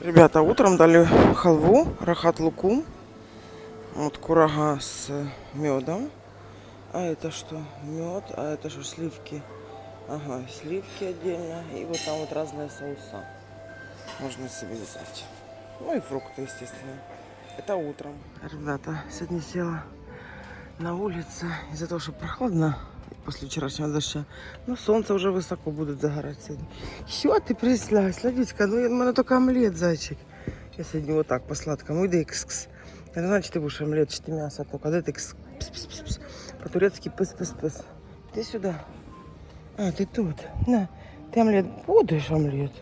Ребята, утром дали халву, рахат лукум. Вот курага с медом. А это что? Мед, а это что, сливки? Ага, сливки отдельно. И вот там вот разные соуса. Можно себе взять. Ну и фрукты, естественно. Это утром. Ребята, сегодня села на улице из-за того, что прохладно после вчерашнего дождя. Но солнце уже высоко будет загорать сегодня. Що ти присла, Сладічка, ну у мене тільки омлет, зайчик. Я сьогодні отак по сладкому. Іди кс-кс. Я не знаю, чи омлет, чи ти м'ясо, тільки де ти кс пс-пс-пс. По-турецьки пис-пис-пис. Ти сюди. А, ти тут. На, ти омлет будеш омлет?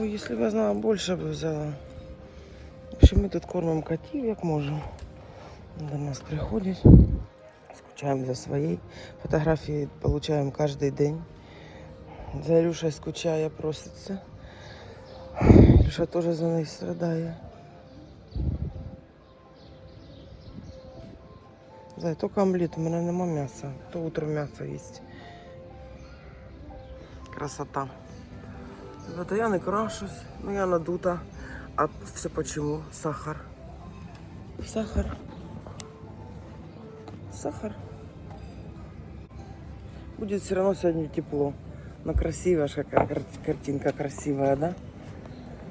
Ой, якщо б я знала, більше б взяла. В общем, ми тут кормимо котів, як можемо. До нас приходять. Скучаємо за своєю. Фотографії получаємо кожен день. За Илюшей скучає, проситься. Илюша теж за неї страдає. Зай, тільки омлет, у мене нема м'яса. То утром м'ясо їсть. Красота. Ребята, я не крашусь, ну я надута. А все почему? Сахар. Сахар. Сахар. Будет все равно сегодня тепло. Но красивая же какая кар- картинка красивая, да?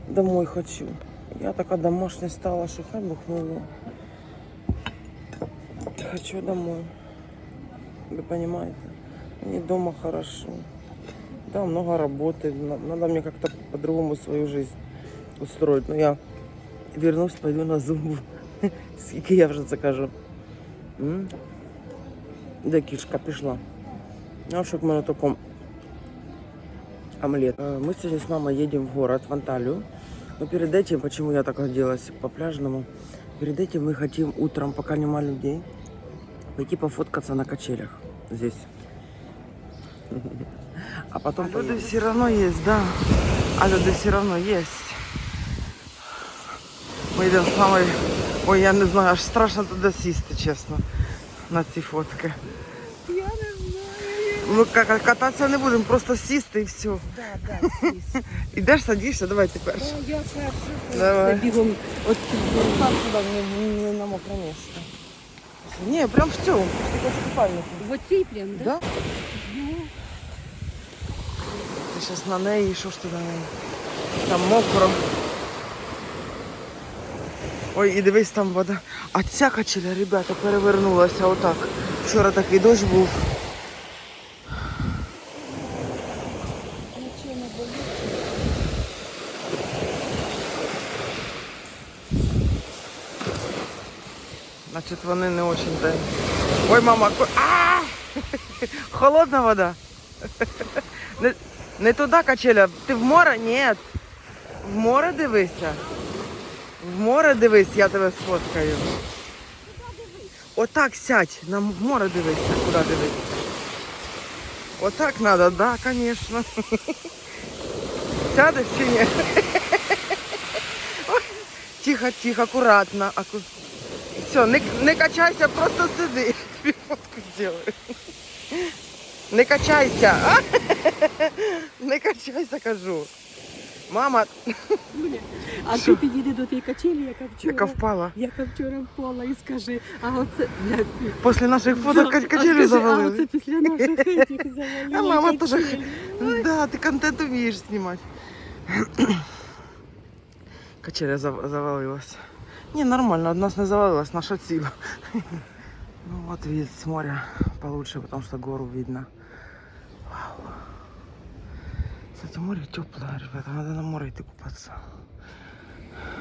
Домой хочу. Я такая домашняя стала, что хай бухнула. Хочу домой. Вы понимаете? Мне дома хорошо. Да, много работы. На- Надо мне как-то по-другому свою жизнь устроить. Но я вернусь, пойду на зумбу. Скільки я вже це кажу. М? Де кішка пішла? Ну, щоб в мене таком омлет. Э, Мы сегодня с мамой едем в город, в Анталию. Но перед этим, почему я так оделась по-пляжному, перед этим мы хотим утром, пока нема людей, пойти пофоткаться на качелях здесь. А потом... люди все равно есть, да. А люди все равно есть. Ми йдемо з мамою. Ой, я не знаю, аж страшно туди сісти, чесно, на ці фотки. Я не знаю. Ми ка- кататися не будемо, просто сісти і все. Да, да, сісь. Ідеш, садишся, давай ти перший. О, я перша. Давай. Це бігом от Там туди, не, не на мокре місце. Ні, прям в цьому, тільки в купальнику. в оцій прям, да? Да? Ну, Ти зараз на неї, що ж ти на неї? Там мокро. Ой, і дивись, там вода. А ця качеля, ребята, перевернулася отак. Вчора такий дощ був. Значить, вони не очень то Ой, мама, а! Холодна вода. Не, не туди качеля. Ти в море? Ні. В море дивися. В море дивись, я тебе сфоткаю. Отак сядь, на в море дивися, куди дивитися. Отак треба, да, звісно. Сядеш чи ні? Тихо, тихо, акуратно. Аку... Все, не, не качайся, просто сиди. Фотку зроблю. Не качайся. а? Не качайся, кажу. Мама, А ти підійди до тієї качелі, яка вчора. яка впала. Яка вчора впала і скажи, а оце Після наших фоток Да, качелю скажи, А оце після наших этих завалили. А мама теж. Да, ти контент вмієш знімати. Качеля зав- завалилась. Ні, нормально, од нас не завалилась, наша ціла. Ну вот вид с моря получше, потому что гору видно. Вау. Кстати, море теплое, ребята, надо на море идти купаться.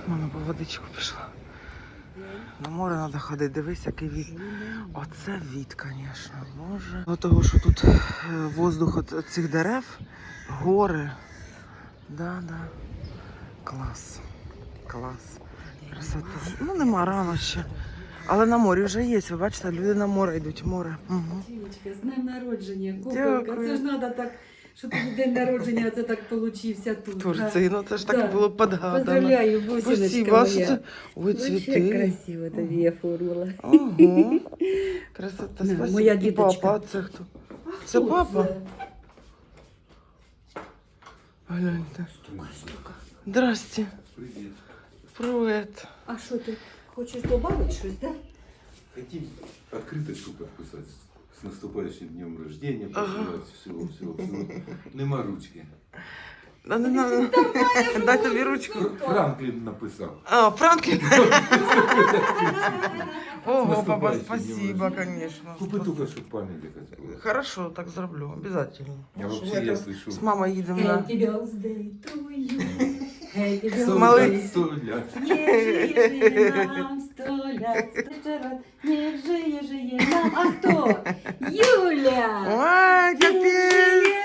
Мама по водичку пішла. На море треба ходити, дивись, який вид. Оце від, звісно, боже. До того, що тут е, воздух від від цих дерев, гори. Да, да. Клас. Клас. Красота. Ну, нема рано ще. Але на морі вже є. Ви бачите, люди на море йдуть. Море. Угу. Дівочка, з днем народження, Дякую. куколка. Це ж треба так, що тобі день народження, це так получився тут. Турції, ну це ж так Да. було подгадано. Поздравляю, бусиночка Спасибо. Моя. це? Ой, цвіти. красиво тобі я оформила. Ага. Красота. Да, Спасибо. моя І діточка. папа, а це хто? Це Хто папа? це? Гляньте. Стука, стука. Здрасте. Привет. Привет. А що ти хочеш додати щось, да? Хотим открыточку подписать с наступающим днем рождения, Ага. пожелать всего, всего, всего. Нема ручки. Да не надо. Дай тобі ручку. Фр- Франклин написал. А, Франклін. Ого, Наступаючим папа, днем спасибо, рождения. конечно. Купи только, чтобы память якась була. Хорошо, так зроблю, обязательно. Я вообще, я слышу, З мамою їдемо на... Happy birthday to you. Малий. нам сто лят, сто рад, не жиє, жиє нам. А хто? Юля! Ой, капець.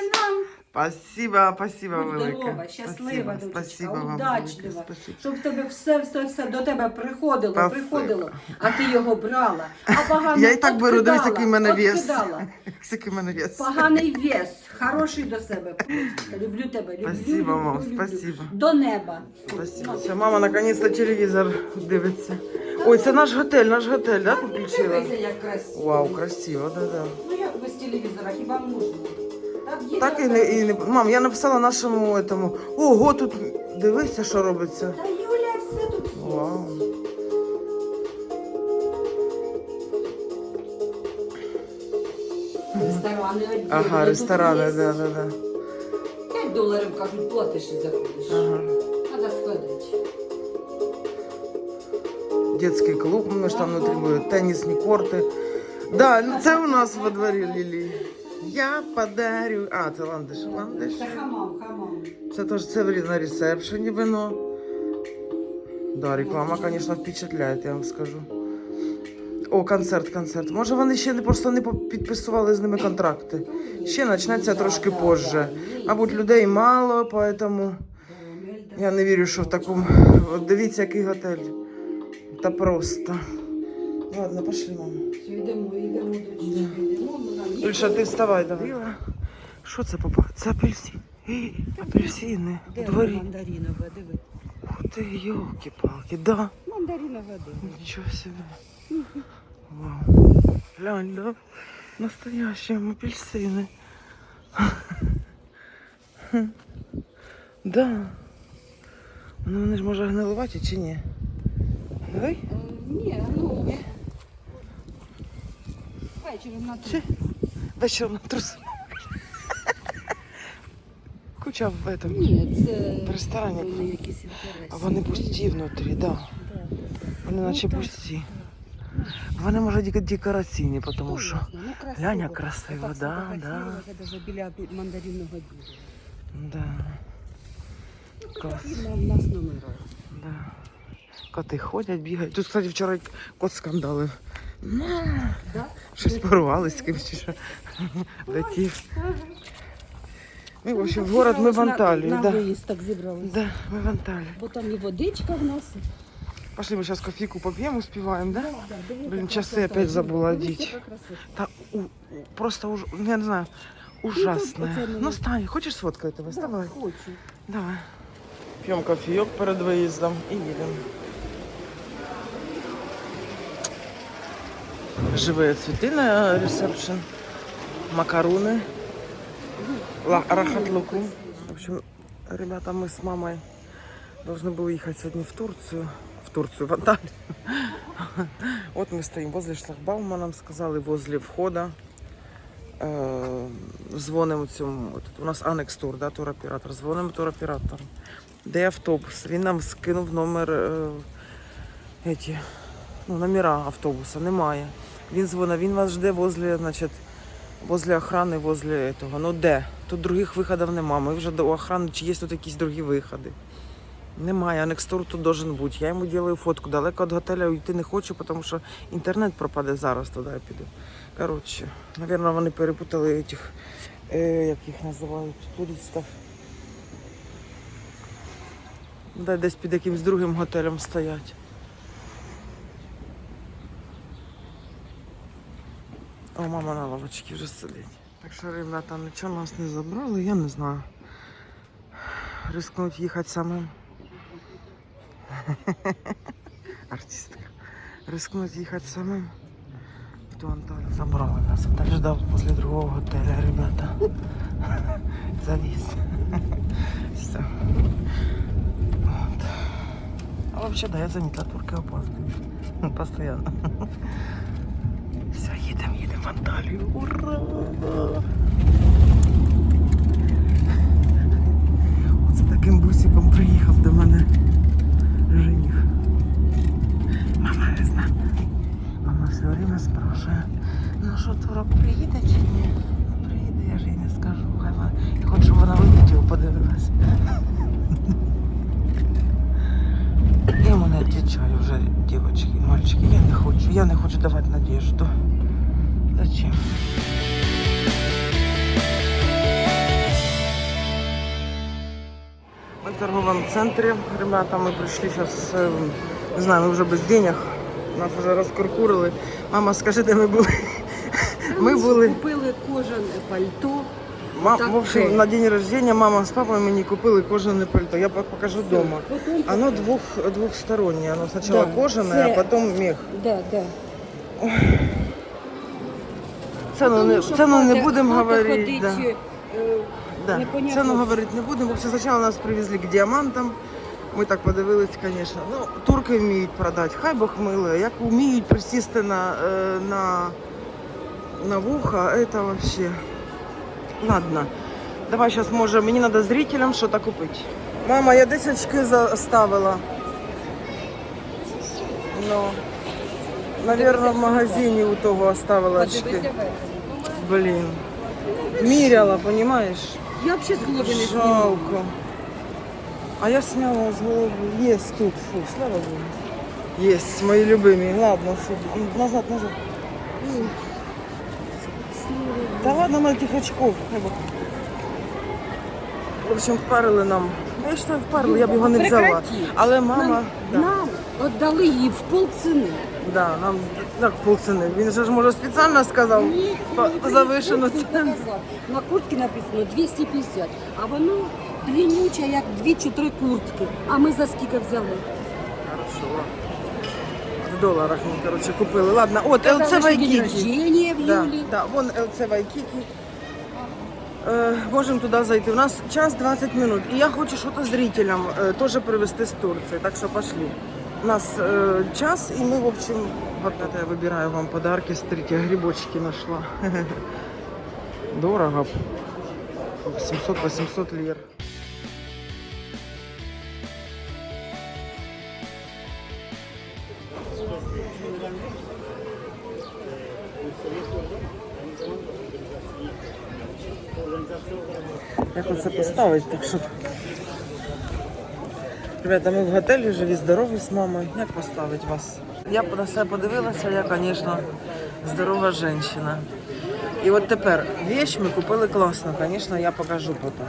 Спасибо, спасибо Будь велике. здорова, щаслива, Спасибо, дочечка, спасибо вам удачлива. велике, спасибо. Щоб тебе все, все, все до тебе приходило, Спасибо. приходило, а ти його брала. А поганий Я і так беру, дивись, який в мене вес. в мене вес. Поганий вес, хороший до себе. Люблю тебе, люблю, Спасибо, люблю, мам, люблю. спасибо. До неба. Спасибо. Все, мама наконец-то телевізор дивиться. Ой, це наш готель, наш готель, да, ти включила? Дивися, як красиво. Вау, красиво, да, да. Ну як без телевізора, хіба можна? Так, і не, і не... Мам, я написала нашому этому. Ого, тут дивися, що робиться. Та Юля, все тут є. Вау. Ресторани одні. Ага, ресторани, да, да, да. 5 доларів, кажуть, платиш і заходиш. Ага. Треба сходити. Детский клуб, ми ж там внутрі були, тенісні корти. Да, ну це у нас во дворі Лілі. Я подарю. А, це ландиш. Ландиш. Це хамам, хамам. Це теж це на ресепшені вино. Да, реклама, звісно, впечатляє, я вам скажу. О, концерт, концерт. Може, вони ще не просто не підписували з ними контракти. Ще почнеться трошки позже. Мабуть, людей мало, поэтому я не вірю, що в такому. От дивіться, який готель. Та просто. Ладно, пошли, мама. Все, йдемо, йдемо, дочечка, йдемо. Ільша, ти вставай, давай. Що це, папа? Це апельсин. Апельсини. У дворі. мандаринове, диви. Ух ти, йолки-палки, да. Мандаринове, диви. Ничего себе. Вау. Глянь, да? Настоящие апельсины. Да. Ну вони ж може гнилувати чи ні? Давай. Е, Ні, ну. Вечором на Чи? Вечором на трус. Куча в этом. Ні, це В ресторані. були якісь інтереси. А вони пусті внутрі, да. Да. Вони наче так. пусті. Вони може тільки декораційні, тому що. Ну, красиво. Глянь, як красиво, Так да, сфотографувала, я даже біля мандаринного дерева. Да. Клас. І на- в нас номера. Да. Коти ходять, бігають. Тут, кстати, вчора кот скандалив. Да? Щось порвали з кимось чи що. Летів. Ми, в общем, в город ми в Анталії. На Да. виїзд так зібралися. Да, ми в Анталії. Бо там і водичка в нас. Пошли, ми зараз кофейку поп'ємо, успіваємо, да? Да, Блін, яка часи опять забула Дивись, одіть. Та у, у- просто уж, ну, я не знаю, ужасне. оце Ну, стань, хочеш сфоткати тебе? Да, Давай. хочу. Давай. П'ємо кофійок перед виїздом і їдемо. Живі цвіти на ресепшн, макаруни, ла- рахат луку. В общем, ребята, мы с мамой должны были ехать сегодня в Турцию. В Турцию, в Анталию. Вот мы стоим возле шлагбаума, нам сказали, возле входа. Е, Дзвонимо цьому. от У нас Анекс Тур, да, туроператор. Дзвонимо туроператору. Де автобус? Він нам скинув номер е, еті, ну, номера автобуса. Немає. Він дзвонив, він вас жде возле, значить, возле охрани, возле того. Ну де? Тут других виходів немає. Ми вже до охрани, чи є тут якісь другі виходи. Немає, Анекс Тур тут должен бути. Я йому ділаю фотку. Далеко від готеля йти не хочу, тому що інтернет пропаде зараз туди я піду. Коротше, напевно, вони перепутали цих, е, як їх називають, туристів. Десь під якимсь другим готелем стоять. О, мама на лавочці вже сидить. Так що, ребята, нічого нас не забрали, я не знаю. Рискнуть їхати самим. Артистка. Рискнуть їхати самим. В ту забрали нас. Анталь ждав возле другого готеля, ребята. Завис. Все. От. вообще, да, я занята, турки опаздывают. Постоянно. В Анталию. Ура! Оце таким бусиком приїхав до мене жених. Мама не знає. Мама все время спрашиває, ну що, турок приїде чи ні? Ну, приїде, я ж їй не скажу. Хай вона, я хочу, щоб вона відео подивилась. Я йому не відповідаю вже, дівчатки, мальчики, я не хочу, я не хочу давати надіжду. Зачем? Мы в торговом центре. Ребята, мы пришли сейчас, не знаю, мы уже без денег. Нас вже розкуркурили. Мама, скажи, де ми були? Ми були. Купили кожане пальто. Мам, Так, в общем, на день рождения мама с папой мені купили кожане пальто. Я пок- покажу дома. Потім, Оно двух, двухстороннее. Оно сначала Да, кожаное, це- а потом мех. да, да. Цену не, Тому що цену не будемо говорити. Да. е, Да. непонятно. Цену говорити не будемо. Вообще, спочатку нас привезли к діамантам. Ми так подивились, звісно. Ну, турки вміють продати, хай Бог милує. Як вміють присісти на, е, на, на вуха, це вообще. Ладно. Давай зараз, може, мені треба зрителям щось купити. Мама, я 10 очки заставила. Ну, наверное, в магазині у того оставила очки Подивися вверх. Блін. Міряла, понимаешь? Я взагалі з голови не зніму. Жалко. А я сняла с головы. Есть тут, фу, слава богу. Есть, мои любимые. Ладно, сиди. Назад, назад. Да ладно, на этих очков. хай Бог. В общем, впарили нам. Ну, Я считаю, впарили, я б його не взяла. Прекрати. Але мама, Нам, да, нам віддали її в полціни. да, нам так полціни. Він же ж може спеціально сказав Ні, завишену ціну. На куртці написано 250, а воно длиннюче, як дві чи три куртки. А ми за скільки взяли? Хорошо. В доларах ми, короче, купили. Ладно, от ЛЦ Вайкікі. Да, да, вон ЛЦ Вайкікі. Е, можемо туди зайти. У нас час 20 минут. І я хочу щось зрителям е, теж привезти з Турції. Так що пошли. У нас е, час, і ми, в общем, вот это я вибираю вам подарки. Смотрите, грибочки нашла. Дорого. 700-800 лир. Як оце поставити, так щоб. Ребята, ми в готелі живі, здорові з мамою. Як поставити вас? Я на себе подивилася, я, звісно, здорова жінка. І от тепер вещь ми купили класно, звісно, я покажу потім.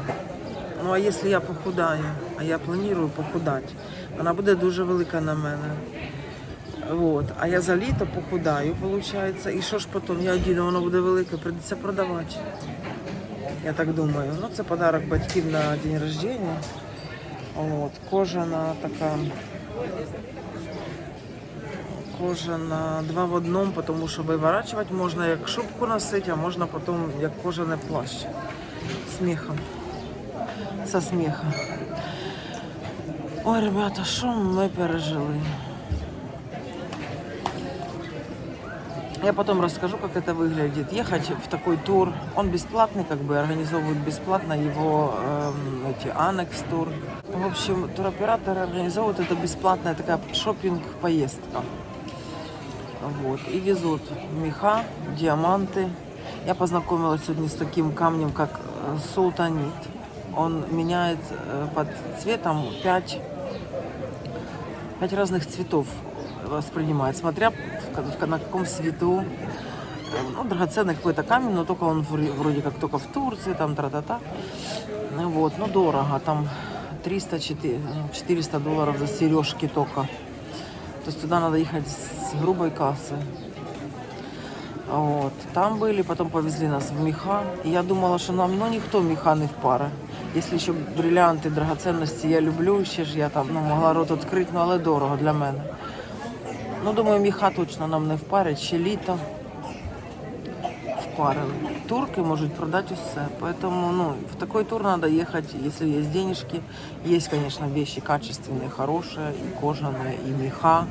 Ну а якщо я похудаю, а я планую похудати, вона буде дуже велика на мене. Вот. А я за літо похудаю, виходить. І що ж потім? Я одіну, воно буде велике, прийдеться продавати. Я так думаю. Ну, це подарок батьків на день рождения. От, кожана така. Кожана два в одному, тому що виворачувати можна як шубку носити, а можна потім як кожане плащ. Сміхом. Со сміхом. Ой, ребята, що ми пережили? Я потом расскажу, как это выглядит. Ехать в такой тур, он бесплатный, как бы организовывают бесплатно его эм, эти анекс тур. В общем, туроператоры организовывают это бесплатная такая шопинг поездка. Вот. И везут меха, диаманты. Я познакомилась сегодня с таким камнем, как э, султанит. Он меняет э, под цветом 5 пять разных цветов воспринимает, смотря в ка- в ка- на каком свету. Э, Ну, драгоценный какой-то камень, но только он вр- вроде как только в Турции, там тра-та-та. Ну, Вот, ну дорого, там 300-400 долларов за сережки только. То есть туда надо ехать с грубой кассы. Вот. Там были, потом повезли нас в меха. И я думала, что нам ну, никто меха не впаре. Если ще бриллианти, драгоценності я люблю, ще ж я там ну, могла рот відкрити, ну, але дорого для мене. Ну, думаю, міха точно нам не впарять, ще літо. В запарені. Турки можуть продати усе. Поэтому ну, в такой тур надо ехать, если есть денежки. Есть, конечно, вещи качественные, хорошие, и кожаные, и меха.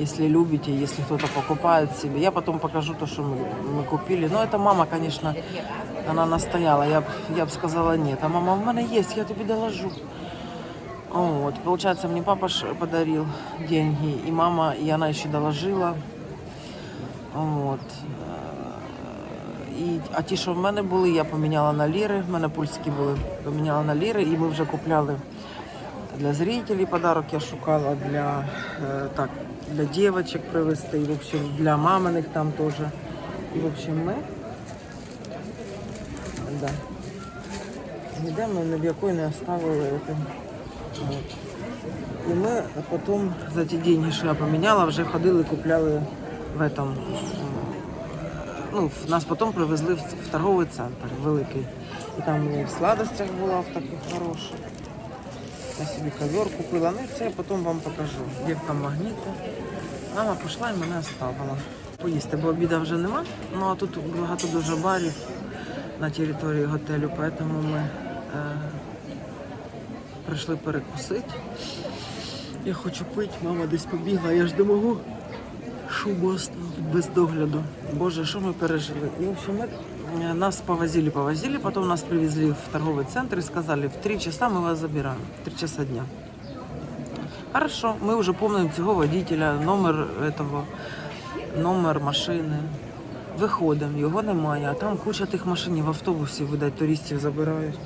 Если любите, если кто-то покупает себе. Я потом покажу то, что мы, мы купили. Но это мама, конечно, она настояла. Я, б- я бы сказала нет. А мама, в мене есть, я тебе доложу. Вот, получается, мне папа подарил деньги, и мама, и она еще доложила. Вот. І, а ті, що в мене були, я поміняла на ліри. В мене польські були, поміняла на ліри, і ми вже купляли для зрителей подарок. Я шукала для е, так, для дівчаток привезти, і в общем, для маминих там теж. І в общем, ми да. ніде ми ні в якої не оставили. І ми потім за ті деньги, що я поміняла, вже ходили, купляли в этом. Ну, нас потім привезли в, торговий центр великий. І там і в сладостях була в таких хороших. Я собі ковер купила. Ну і це я потім вам покажу. Є там магніти. Мама пішла і мене оставила. Поїсти, бо обіда вже нема. Ну а тут багато дуже барів на території готелю, тому ми е, прийшли перекусити. Я хочу пити, мама десь побігла, я ж не можу. Шубу без догляду. Боже, що ми пережили. І, в общем, нас повозили, повозили, потім нас привезли в торговий центр і сказали, в 3 часа ми вас забираємо, в 3 часа дня. Хорошо, ми вже пам'ятаємо цього водителя, номер этого, номер машини. Виходимо, його немає, а там куча тих машин в автобусі, видать, туристів забирають.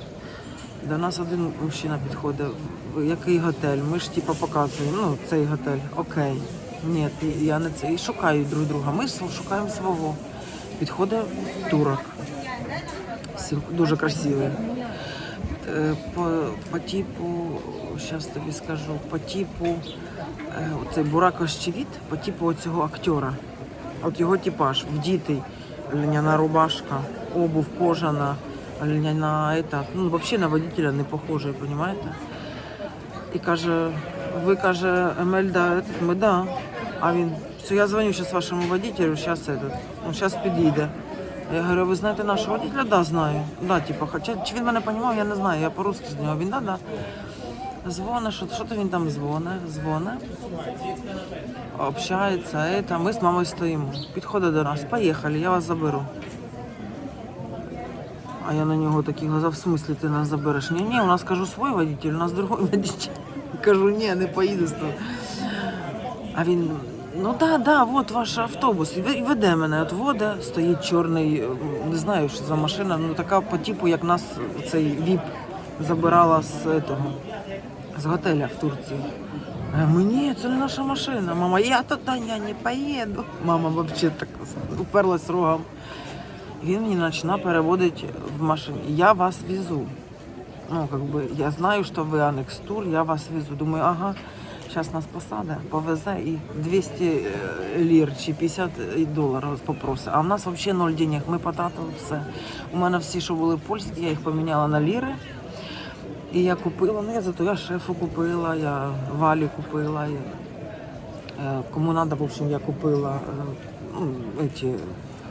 До нас один мужчина підходить, «В який готель? Ми ж типу показуємо, ну цей готель, окей. Ні, я не це. І шукають друг друга. Ми шукаємо свого. Підходить турок. Дуже красивий. Е, По, по типу, зараз тобі скажу, по типу е, оцей Бурак Ощевіт, по типу цього актера. От його типаж, вдітий, льняна рубашка, обув кожана, льняна это, ну взагалі на водителя не похожий, розумієте? І каже, ви каже, Емельда, этот, ми да. А він, все, я дзвоню зараз вашому водителю, зараз этот, ну, зараз підійде. Я говорю, ви знаєте нашого водителя? Да, знаю. Да, типу, хоча чи він мене розумів, я не знаю, я по-русски з нього. Він да, да. Дзвонить, що, що то він там дзвонить, дзвонить, общається, это, ми з мамою стоїмо. Підходить до нас, поїхали, я вас заберу. А я на нього такі глаза, в смислі ти нас забереш? Ні, ні, у нас кажу свій водитель, у нас другий водитель. Кажу, ні, не поїду з тобою. А він, ну да, да, от ваш автобус. Веде мене, от вода, стоїть чорний, е, не знаю, що за машина, ну така по типу, як нас цей ВІП забирала з этого, з готеля в Турції. А ми, це не наша машина. Мама, я туди я не поїду. Мама взагалі так уперлась рогом. Він мені починає переводити в машині. Я вас везу. Ну, как бы, я знаю, що ви Анекс Тур, я вас везу. Думаю, ага, зараз нас посаде, повезе і 200 е, лір чи 50 доларів попросить. А в нас взагалі ноль денег, ми потратили все. У мене всі, що були польські, я їх поміняла на ліри. І я купила, ну я зато я шефу купила, я валі купила. Я, е, кому треба, в общем, я купила е, ну, эти,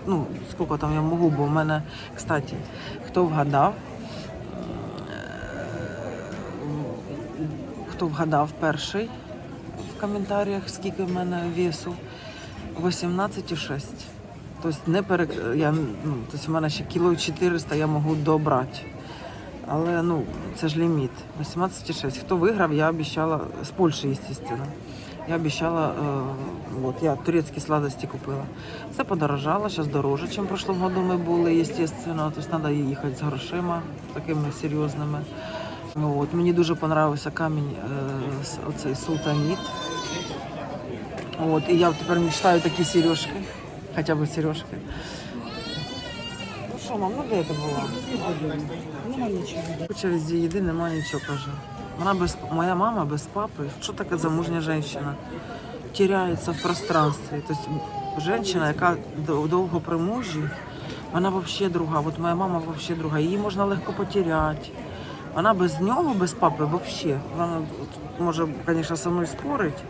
ну, скільки там я можу, бо в мене, кстати, хто вгадав, хто вгадав перший в коментарях, скільки в мене весу, 18,6. Тобто не пере... я, ну, тобто в мене ще кіло 400 я можу добрати. Але ну, це ж ліміт. 18,6. Хто виграв, я обіцяла, з Польщі, звісно. Я обіцяла, е, от, я турецькі сладості купила. Все подорожало, зараз дороже, ніж в прошлом году ми були, звісно. Тобто треба їхати з грошима такими серйозними. От, мені дуже понравився камінь, е, оцей султаніт. От, і я тепер мечтаю такі сережки, хоча б сережки. Ну що, мам, ну де це була? Нема нічого. Куча везде їди, нема нічого, каже. Вона без, моя мама без папи, що таке замужня жінка? Теряється в пространстві. Тобто жінка, яка довго при мужі, вона взагалі друга. От моя мама взагалі друга. Її можна легко потеряти. Вона без нього, без папи, взагалі. Вона може, звісно, зі мною спорить.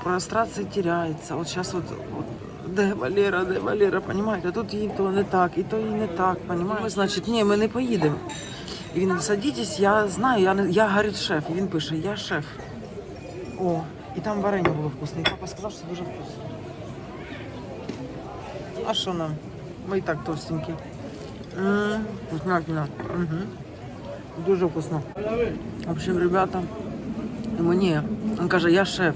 В прострації теряється. От зараз от, от де Валера, де Валера, понімаєте? Тут їй то не так, і то їй не так, понімаєте? Ми, значить, ні, ми не поїдемо. І він, садітесь, я знаю, я, не, я говорить, шеф. І він пише, я шеф. О, і там варення було вкусне. І папа сказав, що це дуже вкусно. А що нам? Ми і так товстенькі. Вкуснятина. Угу. Дуже вкусно. В общем, ребята, мені, він каже, я шеф.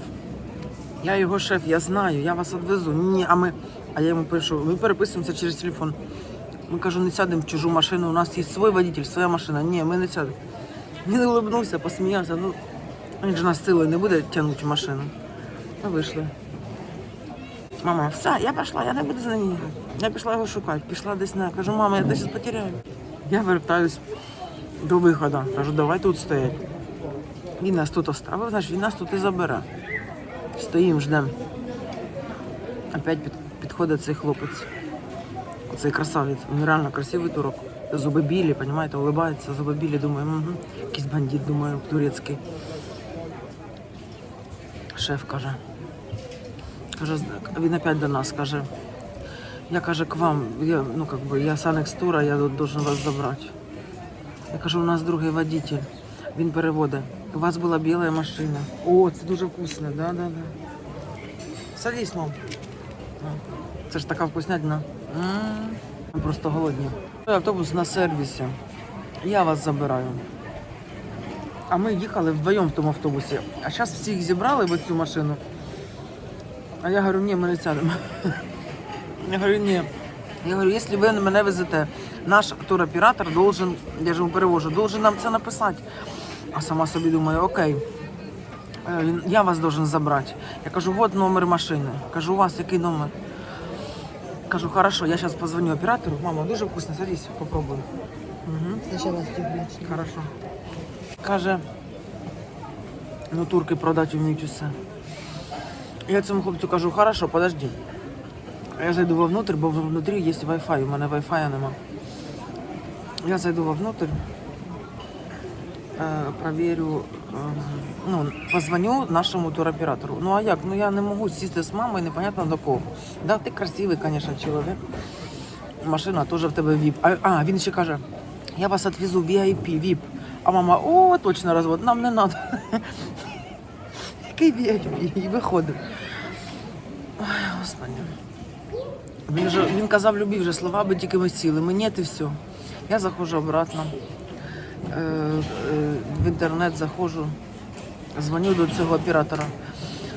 Я його шеф, я знаю, я вас відвезу. Ні, а ми. А я йому пишу, ми переписуємося через телефон. Ми кажу, не сядемо в чужу машину, у нас є свій водитель, своя машина. Ні, ми не сядемо. Він улыбнувся, посміявся. Ну, він же нас силою не буде тягнути машину. Ми вийшли. Мама, все, я пішла, я не буду за ним. Я пішла його шукати, пішла десь на. Кажу, мама, я зараз потеряю. Я вертаюсь до виходу. Кажу, давай тут стоять. Він нас тут оставив, значить він нас тут і забере. Стоїмо, ждемо. Опять під, підходить цей хлопець. Цей красавець. Він реально красивий турок. Зуби білі, розумієте, улибається, зуби білі, думаю, угу. якийсь бандит, думаю, турецький. Шеф каже. Каже, він опять до нас каже. Я каже, к вам, я, ну как бы, я с Анекс-тура, я должен вас забрати. Я кажу, у нас другий водитель. Він переводить. У вас була біла машина. О, це дуже вкусно, да, да, да. Садись, мам. Це ж така вкуснятина. Ми просто голодні. Автобус на сервісі. Я вас забираю. А ми їхали вдвоєм в тому автобусі. А зараз всіх зібрали в цю машину. А я говорю, ні, ми не сядемо. Я говорю, ні. Я говорю, якщо ви мене везете, наш туроператор должен, я ж йому перевожу, должен нам це написати. А сама собі думаю, окей. Е, Я вас должен забрати. Я кажу, вот номер машини. Кажу, у вас який номер? Кажу, хорошо, я зараз позвоню оператору. Мама, дуже вкусно, садись, попробуй. Угу. Сначала стюблячно. Хорошо. Каже, ну турки продати вміють усе. Я цьому хлопцю кажу, хорошо, подожди. Я зайду вовнутрь, бо внутрі є Wi-Fi, у мене Wi-Fi нема. Я зайду вовнутрь, проверю, е, ну, позвоню нашому туроператору. Ну а як? Ну я не можу сісти з мамою, непонятно до кого. Да, ти красивий, звісно, чоловік. Машина теж в тебе VIP. А, а він ще каже, я вас відвезу VIP, VIP. А мама, о, точно розвод, нам не треба. Який VIP? І виходить. Ой, господи. Він, же, він казав любі вже слова, би тільки ми сіли. Ми ні, і все. Я заходжу обратно. Е, е, в інтернет заходжу, дзвоню до цього оператора,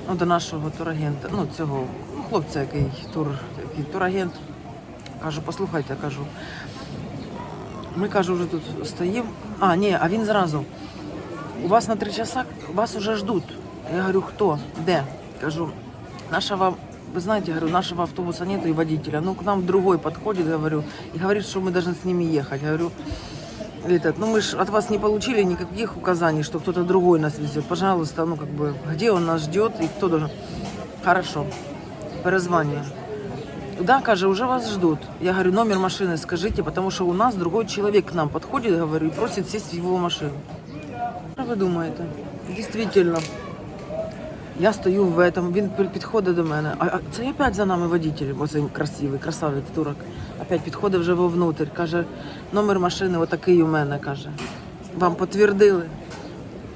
ну, до нашого турагента, ну, цього ну, хлопця, який тур, який турагент. Кажу, послухайте, кажу. Ми кажу, вже тут стоїмо. А, ні, а він зразу. У вас на три часа вас уже ждуть. Я говорю, хто? Де? Кажу, нашего, вы знаете, говорю, нашего автобуса нету и водителя. Ну, к нам другой подходит, говорю, и говорит, что мы должны с ними ехать. Говорю, этот, ну мы же от вас не получили никаких указаний, что кто-то другой нас везет. Пожалуйста, ну как бы, где он нас ждет и кто должен. Хорошо. Перезвание. Да, каже, уже вас ждут. Я говорю, номер машины скажите, потому что у нас другой человек к нам подходит, говорю, и просит сесть в его машину. Що ви думаєте? Дійсно. Я стою в этом, він підходить до мене. А, а це опять за нами водитель, оцей красивий, красавець турок. Опять підходить вже вовнутрь. Каже, номер машини отакий у мене, каже. Вам підтвердили?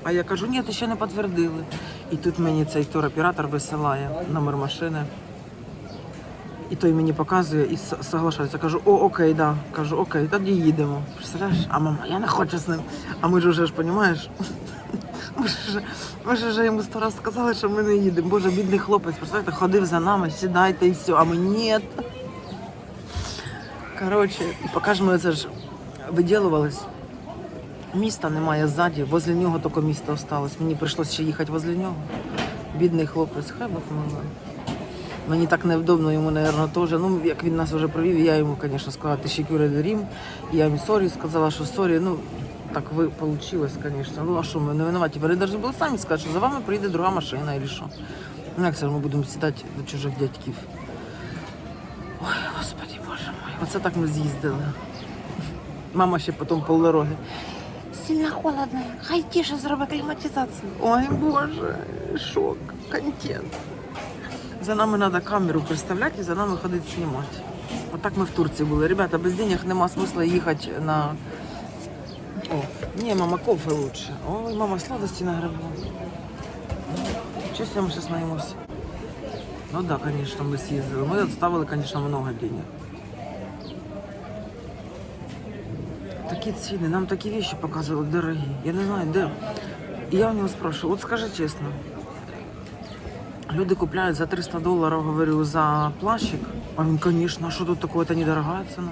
А я кажу, ні, ще не підтвердили. І тут мені цей туроператор висилає номер машини. І той мені показує і соглашається. Кажу, о, окей, да. Кажу, окей, тоді їдемо. Представляєш? А мама, я не хочу з ним. А ми ж вже ж, розумієш? Ми ж, вже- йому сто раз сказали, що ми не їдемо. Боже, бідний хлопець, представляєте, ходив за нами, сідайте і все, а ми ні. Коротше, і поки ж ми це ж виділувались, міста немає ззаді, возле нього тільки місто осталось. Мені прийшлося ще їхати возле нього. Бідний хлопець, хай Бог. Мені так невдобно йому, мабуть, теж. Ну, як він нас вже провів, я йому, звісно, сказала, ти ще Рім. Я йому сорі сказала, що сорі. Ну, так ви вийшло, звісно. Ну, а що, ми не винуваті. Вони навіть були самі сказати, що за вами прийде друга машина, або що. Ну, як це ми будемо сідати до чужих дядьків. Ой, господи, боже мой. Оце так ми з'їздили. Мама ще потім полдороги. Сильно холодно, хай тише зроби кліматизацію. Ой, боже, шок, контент. За нами треба камеру представляти і за нами ходити знімати. Отак ми в Турції були. Ребята, без денег нема смисла їхати на. О, ні, мама, кофе лучше. Ой, мама, сладості нагребла. Чесно, ми зараз наїмося. Ну да, конечно, мы съездили. Мы отставили, конечно, много денег. Такі ціни, нам такі вещи показували дорогі. Я не знаю, де. І я у нього спрашиваю, от скажи чесно. Люди купляють за 300 доларів, говорю, за плащик. А він, конечно, а що тут такое, это недорогая ціна.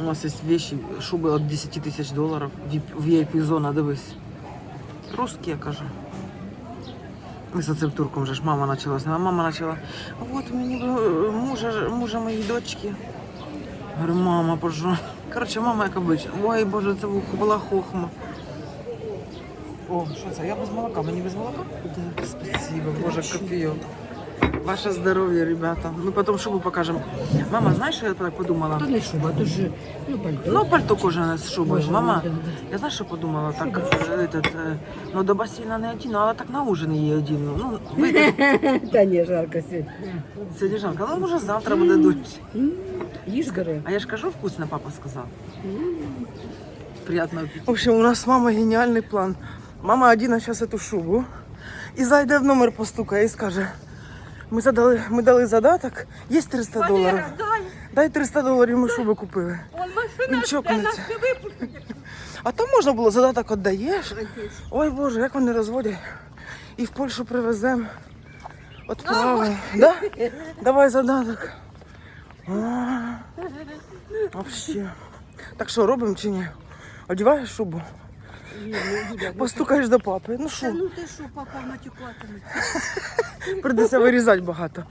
У нас є вещи, шуби от 10 тисяч доларів, VIP-зона, дивись. Русські, я кажу. Ми з цим турком же ж мама почала з. Мама почала, от мені е, мужа, мужа моєї дочки. Говорю, мама, боже. Коротше, мама як обично. Ой, боже, це була хохма. О, що це? Я без молока. Мені без молока? Да. Спасибо, боже, кофійок. Ваше здоров'я, ребята. Ми потім шубу покажемо. Мама, знаєш, що я так подумала? То не шуба, то ж ну, пальто. Ну, пальто кожане з шубою. Боже, Мама, да, да. я знаєш, що подумала? Так, е, этот, е, ну, до басейна не одіну, але так на ужин її одіну. Ну, вийде Та ні, жарко сьогодні. Сьогодні жарко, ну може завтра буде дощ. Їж гори. А я ж кажу, вкусно, папа сказав. Приятного аппетита. В общем, у нас с мамой гениальный план. Мама одіна зараз эту шубу і зайде в номер, постукає і скаже, ми, задали, ми дали задаток, є 300 доларів. Дай 300 доларів, ми шубу купили. Він чокнеться. А там можна було задаток віддаєш. Ой Боже, як вони розводять. І в Польщу привеземо. Отправимо. Да? Давай задаток. А, Вообще. Так що робимо чи ні? Одіваєш шубу? Постукаєш до папи. Ну що, Ну ти що, папа матюкатиме? Придеться вирізати багато.